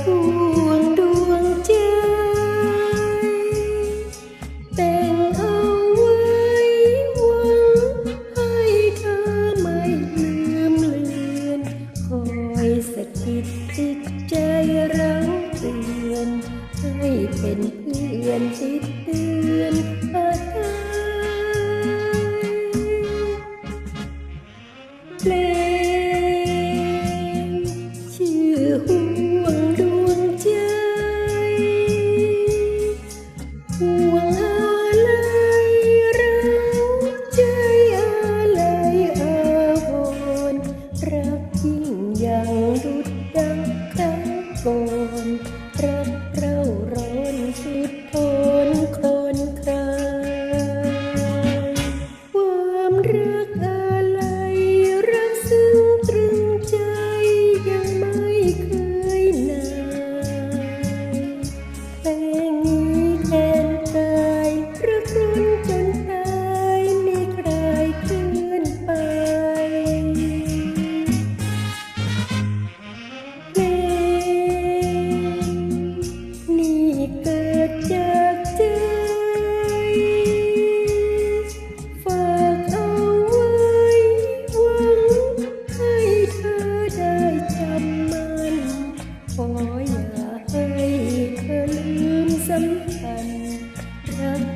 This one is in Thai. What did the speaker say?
ทูลดวงใจเป็นเอาไว้หวัให้เธอไม่ลืมเลือนคอยสะกิดจิตใจเราเตือนให้เป็น สัมพันธ์รัก